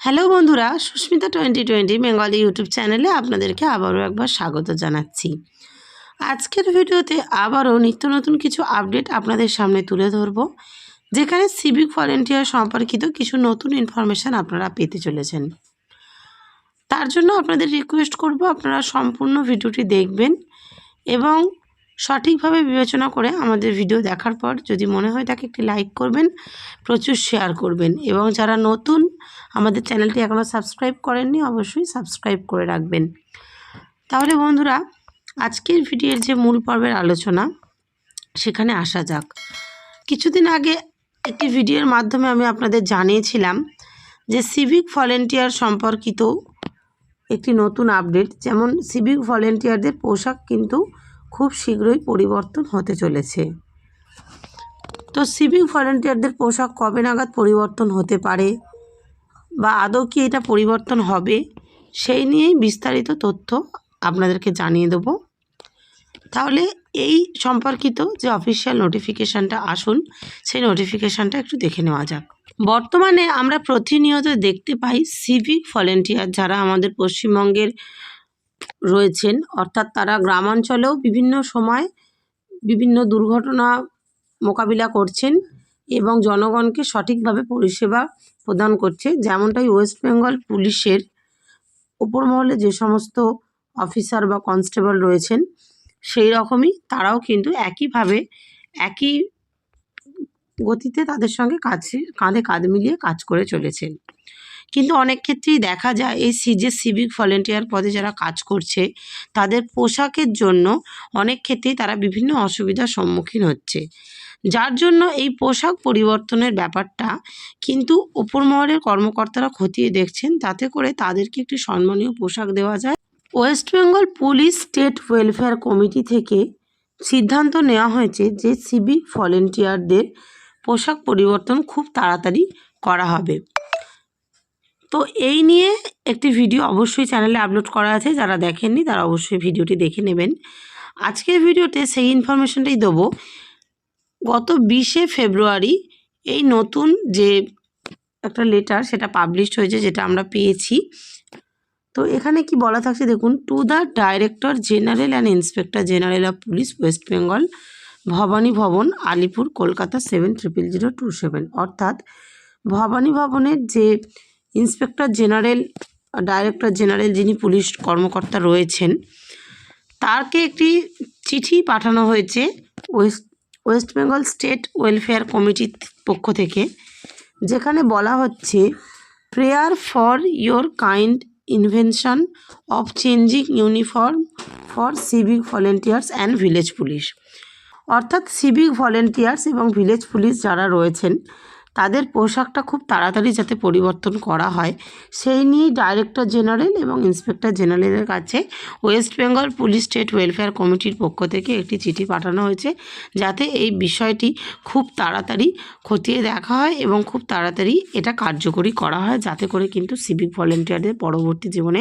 Hello বন্ধুরা, Susmita twenty twenty Bengali YouTube চ্যানেলে আপনাদেরকে আবারও একবার স্বাগত জানাচ্ছি। আজকের ভিডিওতে আবারও নিত্য নতুন কিছু আপডেট আপনাদের সামনে তুলে ধরব, যেখানে সিভিক ভলেন্টিয়ার সম্পর্কিত কিছু নতুন ইনফরমেশান আপনারা পেতে চলেছেন। তার জন্য আপনাদের রিকোয়েস্ট করব, আপনারা সম্পূর্ণ ভিডিওটি দেখবেন এবং সঠিকভাবে বিবেচনা করে আমাদের ভিডিও দেখার পর যদি মনে হয় তাকে একটি লাইক করবেন, প্রচুর শেয়ার করবেন এবং যারা নতুন আমাদের চ্যানেলটি এখনও সাবস্ক্রাইব করেননি অবশ্যই সাবস্ক্রাইব করে রাখবেন। তাহলে বন্ধুরা, আজকের ভিডিওর যে মূল পর্বের আলোচনা, সেখানে আসা যাক। কিছুদিন আগে একটি ভিডিওর মাধ্যমে আমি আপনাদের জানিয়েছিলাম যে সিভিক ভলেন্টিয়ার সম্পর্কিত একটি নতুন আপডেট, যেমন সিভিক ভলেন্টিয়ারদের পোশাক কিন্তু খুব শীঘ্রই পরিবর্তন হতে চলেছে। তো সিভিক ভলেন্টিয়ারদের পোশাক কবে নাগাদ পরিবর্তন হতে পারে? বা আদৌ কি এটা পরিবর্তন হবে? সেই নিয়েই বিস্তারিত তথ্য আপনাদেরকে জানিয়ে দেবো। তাহলে এই সম্পর্কিত যে অফিসিয়াল নোটিফিকেশানটা আসুন, সেই নোটিফিকেশানটা একটু দেখে নেওয়া যাক। বর্তমানে আমরা প্রতিনিয়ত দেখতে পাই সিভিক ভলেন্টিয়ার যারা আমাদের পশ্চিমবঙ্গের রয়েছেন। অর্থাৎ তারা গ্রামাঞ্চলেও বিভিন্ন সময় বিভিন্ন দুর্ঘটনা মোকাবিলা করছেন এবং জনগণকে সঠিকভাবে পরিষেবা প্রদান করছে। যেমনটাই ওয়েস্ট বেঙ্গল পুলিশের উপর মহলে যে সমস্ত অফিসার বা কনস্টেবল রয়েছেন, সেই রকমই তারাও কিন্তু একইভাবে, একই গতিতে তাদের সঙ্গে কাছে কাঁধে কাঁধ মিলিয়ে কাজ করে চলেছেন। কিন্তু অনেক ক্ষেত্রেই দেখা যায় এই যে সিভিক ভলেন্টিয়ার পদে যারা কাজ করছে, তাদের পোশাকের জন্য অনেক ক্ষেত্রেই তারা বিভিন্ন অসুবিধার সম্মুখীন হচ্ছে। যার জন্য এই পোশাক পরিবর্তনের ব্যাপারটা কিন্তু ওপর মহলের কর্মকর্তারা খতিয়ে দেখছেন, তাতে করে তাদেরকে একটি সম্মানীয় পোশাক দেওয়া যায়। West Bengal police state welfare committee থেকে সিদ্ধান্ত নেওয়া হয়েছে যে সিভিক ভলেন্টিয়ারদের পোশাক পরিবর্তন খুব তাড়াতাড়ি করা হবে। তো এই নিয়ে একটি ভিডিও অবশ্যই চ্যানেলে আপলোড করা আছে, যারা দেখেননি তারা অবশ্যই ভিডিওটি দেখে নেবেন। আজকের ভিডিওতে সেই ইনফরমেশনটাই দেবো। গত বিশে ফেব্রুয়ারি এই নতুন যে একটা লেটার সেটা পাবলিশড হয়েছে, যেটা আমরা পেয়েছি। তো এখানে কি বলা থাকছে দেখুন to the director general and inspector general of police West Bengal Bhabani Bhaban, Alipur, Kolkata seven triple zero two seven অর্থাৎ ভবানী ভবনের যে ইন্সপেক্টর জেনারেল, ডাইরেক্টর জেনারেল যিনি পুলিশ কর্মকর্তা রয়েছেন তাকে একটি চিঠি পাঠানো হয়েছে west west Bengal state welfare কমিটির পক্ষ থেকে, যেখানে বলা হচ্ছে, prayer for your kind invention of changing uniform for civic volunteers and village police. অর্থাৎ সিভিক ভলেন্টিয়ার্স এবং ভিলেজ পুলিশ যারা রয়েছেন তাদের পোশাকটা খুব তাড়াতাড়ি যাতে পরিবর্তন করা হয়। সেই নিয়েই ডাইরেক্টর জেনারেল এবং ইন্সপেক্টর জেনারেলের কাছে West Bengal police state welfare কমিটির পক্ষ থেকে একটি চিঠি পাঠানো হয়েছে, যাতে এই বিষয়টি খুব তাড়াতাড়ি খতিয়ে দেখা হয় এবং খুব তাড়াতাড়ি এটা কার্যকরী করা হয়, যাতে করে কিন্তু সিভিক ভলেন্টিয়ারদের পরবর্তী জীবনে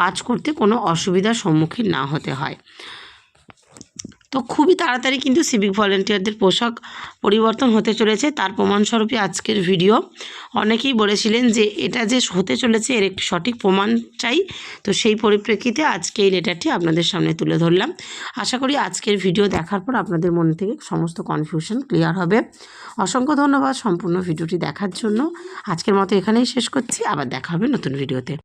কাজ করতে কোনো অসুবিধার সম্মুখীন না হতে হয়। তো খুবই তাড়াতাড়ি কিন্তু সিভিক ভলেন্টিয়ারদের পোশাক পরিবর্তন হতে চলেছে। তার প্রমাণস্বরূপে আজকের ভিডিও অনেকেই বলেছিলেন যে এটা যে হতে চলেছে, এর একটি সঠিক প্রমাণ চাই। তো সেই পরিপ্রেক্ষিতে আজকে এই লেটারটি আপনাদের সামনে তুলে ধরলাম। আশা করি আজকের ভিডিও দেখার পর আপনাদের মন থেকে সমস্ত কনফিউশন ক্লিয়ার হবে। অসংখ্য ধন্যবাদ সম্পূর্ণ ভিডিওটি দেখার জন্য। আজকের মতো এখানেই শেষ করছি। আবার দেখা হবে নতুন ভিডিওতে